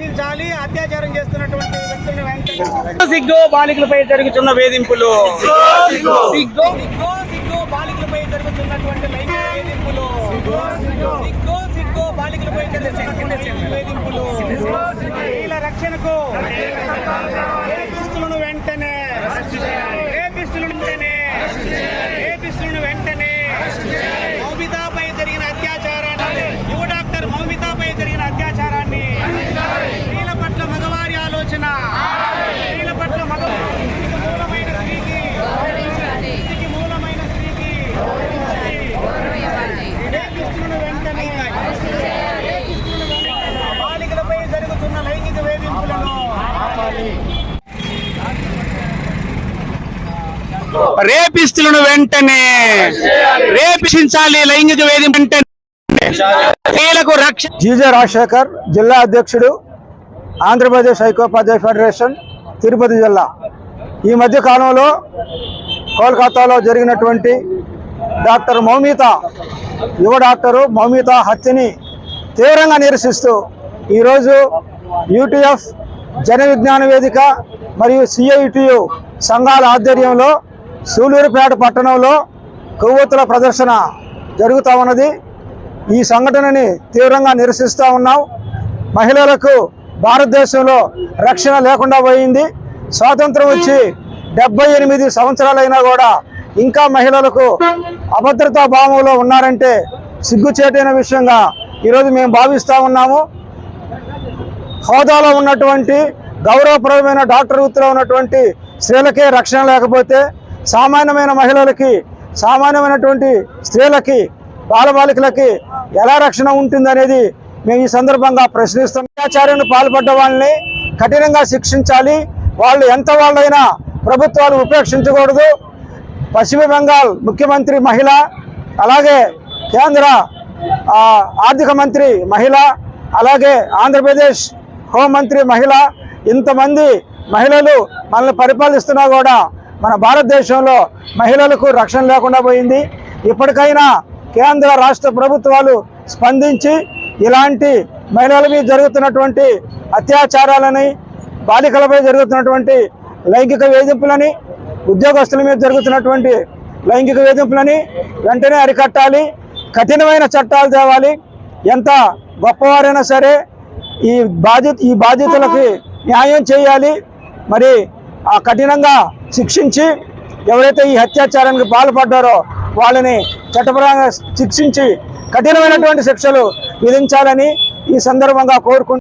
అత్యాచారం చేస్తున్నటువంటి వ్యక్తులను సిగ్గు బాలికలపై జరుగుతున్న వేధింపులు. సిగ్గు సిగ్గు. సిగ్గు. బాలికలపై జరుగుతున్నటువంటి లైంగిక వేధింపులు. సిగ్గు సిగ్గు. బాలికలపై జరుగుతున్నటువంటి వేధింపులు. స్త్రీల రక్షణకు రేపిస్తులను వెంటనే రేపిస్తులను వెంటనే రేపిస్తులను వెంటనే మౌమితాపై జరిగిన అత్యాచారాన్ని యువ డాక్టర్ మౌమితాపై జరిగిన అత్యాచారాన్ని స్త్రీల పట్ల మగవారి ఆలోచన స్త్రీల పట్ల మగ ఇది మూలమైన స్త్రీకి ఇది మూలమైన స్త్రీకి రేపిస్తులను వెంటనే రేపిస్తులను వెంటనే బాలికలపై జరుగుతున్న లైంగిక వేధింపులను రేపిస్తులను వెంటనే రేపించాలి లైంగిక వేధింపు వెంటనే. స్త్రీలకు రక్షణ జీజే రాజశేఖర్ జిల్లా అధ్యక్షుడు ఆంధ్రప్రదేశ్ ఐకోపాధ్యాయ ఫెడరేషన్ తిరుపతి జిల్లా. ఈ మధ్య కాలంలో కోల్కతాలో జరిగినటువంటి డాక్టర్ మౌమిత యువ డాక్టరు మౌమిత హత్యని తీవ్రంగా నిరసిస్తూ ఈరోజు యూటీఎఫ్ జన విజ్ఞాన వేదిక మరియు సిఐటియు సంఘాల ఆధ్వర్యంలో సూలూరుపేట పట్టణంలో కొవ్వొత్తుల ప్రదర్శన జరుగుతూ ఉన్నది. ఈ సంఘటనని తీవ్రంగా నిరసిస్తూ ఉన్నాం. మహిళలకు భారతదేశంలో రక్షణ లేకుండా పోయింది. స్వాతంత్రం వచ్చి డెబ్బై ఎనిమిది సంవత్సరాలైనా కూడా ఇంకా మహిళలకు అభద్రతా భావంలో ఉన్నారంటే సిగ్గుచేటైన విషయంగా ఈరోజు మేము భావిస్తూ ఉన్నాము. హోదాలో ఉన్నటువంటి గౌరవప్రదమైన డాక్టర్ వృత్తిలో ఉన్నటువంటి స్త్రీలకే రక్షణ లేకపోతే సామాన్యమైన మహిళలకి సామాన్యమైనటువంటి స్త్రీలకి బాలబాలికలకి ఎలా రక్షణ ఉంటుందనేది మేము ఈ సందర్భంగా ప్రశ్నిస్తాం. అత్యాచారాన్ని పాల్పడ్డ వాళ్ళని కఠినంగా శిక్షించాలి. వాళ్ళు ఎంత వాళ్ళైనా ప్రభుత్వాలు ఉపేక్షించకూడదు. పశ్చిమ బెంగాల్ ముఖ్యమంత్రి మహిళ అలాగే కేంద్ర ఆర్థిక మంత్రి మహిళ అలాగే ఆంధ్రప్రదేశ్ హోంమంత్రి మహిళ ఇంతమంది మహిళలు మనల్ని పరిపాలిస్తున్నా కూడా మన భారతదేశంలో మహిళలకు రక్షణ లేకుండా పోయింది. ఇప్పటికైనా కేంద్ర రాష్ట్ర ప్రభుత్వాలు స్పందించి ఇలాంటి మహిళల మీద జరుగుతున్నటువంటి అత్యాచారాలని బాలికలపై జరుగుతున్నటువంటి లైంగిక వేధింపులని ఉద్యోగస్తుల మీద జరుగుతున్నటువంటి లైంగిక వేధింపులని వెంటనే అరికట్టాలి. కఠినమైన చట్టాలు తేవాలి. ఎంత గొప్పవారైనా సరే ఈ బాధ్యత ఈ బాధ్యతలకి న్యాయం చేయాలి. మరి కఠినంగా శిక్షించి ఎవరైతే ఈ అత్యాచారానికి పాల్పడ్డారో వాళ్ళని చట్టపరంగా శిక్షించి కఠినమైనటువంటి శిక్షలు విధించాలని ఈ సందర్భంగా కోరుకుంటున్నాను.